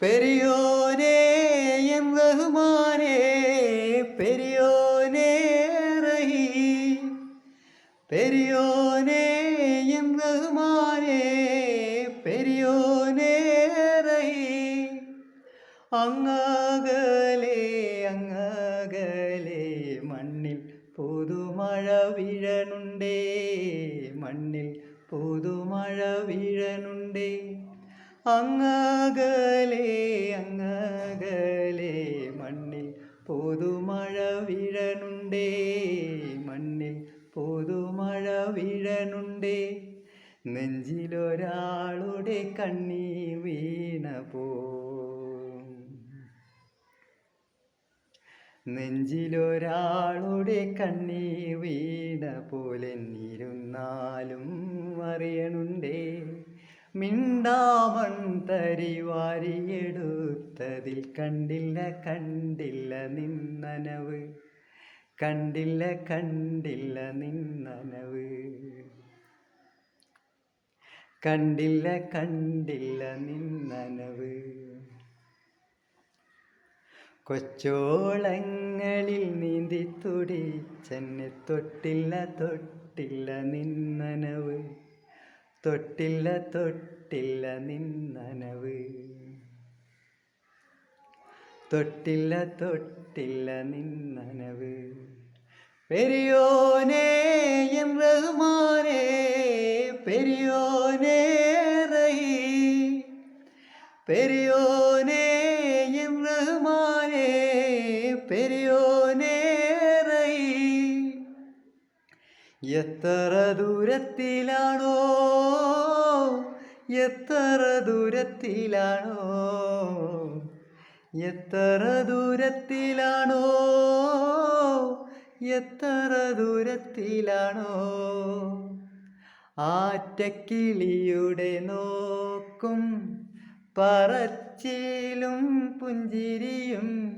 പെരിയോനേ N ബഹുമാനെ പെരിയോനെ റഹി. പെരിയോനെ N ബഹുമാനെ പെരിയോനെ റഹി. അങ്ങകലെ അങ്ങകലെ മണ്ണിൽ പുതുമഴ വീഴനുണ്ടേ മണ്ണിൽ പുതുമഴ വീഴനുണ്ടേ അങ്ങകലെ അങ്ങകലെ മണ്ണിൽ പുതുമഴ വീഴനുണ്ടേ മണ്ണിൽ പുതുമഴ വീഴനുണ്ടേ നെഞ്ചിലൊരാളുടെ കണ്ണി വീണ പോ നെഞ്ചിലൊരാളുടെ കണ്ണി വീണ പോലെ ഇരുന്നാലും അറിയണുണ്ടേ. മിണ്ടാമൺ തരി വാരിയെടുത്തതിൽ കണ്ടില്ല കണ്ടില്ല നിന്നനവ്. കണ്ടില്ല കണ്ടില്ല നിന്നനവ്. കണ്ടില്ല കണ്ടില്ല നിന്നനവ്. കൊച്ചോളങ്ങളിൽ നീന്തി തുടിച്ചെന്നെ തൊട്ടില്ല തൊട്ടില്ല നിന്നനവ്. തൊട്ടില്ല തൊട്ടില്ല നിന്നനവ്. തൊട്ടില്ല തൊട്ടില്ല നിന്നനവ്. പെരിയോനേ എം റഹ്മാനേ പെരിയോനേ റഹി. പെരിയോനേ എം റഹ്മാനേ പെരിയോനേ എത്ര ദൂരത്തിലാണോ? എത്ര ദൂരത്തിലാണോ? എത്ര ദൂരത്തിലാണോ? എത്ര ദൂരത്തിലാണോ? ആറ്റക്കിളിയുടെ നോക്കും പറച്ചിലും പുഞ്ചിരിയും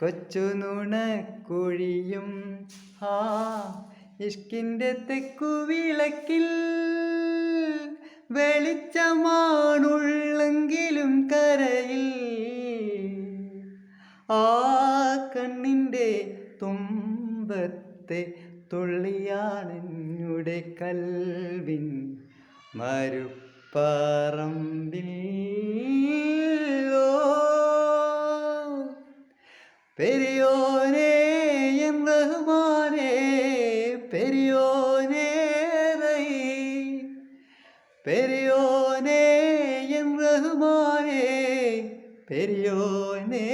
കൊച്ചു നുണക്കുഴിയും. ആ ഇഷ്കിന്റെ തെക്കുവിളക്കിൽ വെളിച്ചമാണുള്ളെങ്കിലും കരയിൽ. ആ കണ്ണിന്റെ തുമ്പത്തെ തുള്ളിയാണെന്നുടെ കൽവിൻ മരുപ്പറമ്പിൽ. പെരിയോനേ എൻ റഹ്മാനേ പെരിയോനേ എം റഹ്മാനേ പെരിയോനേ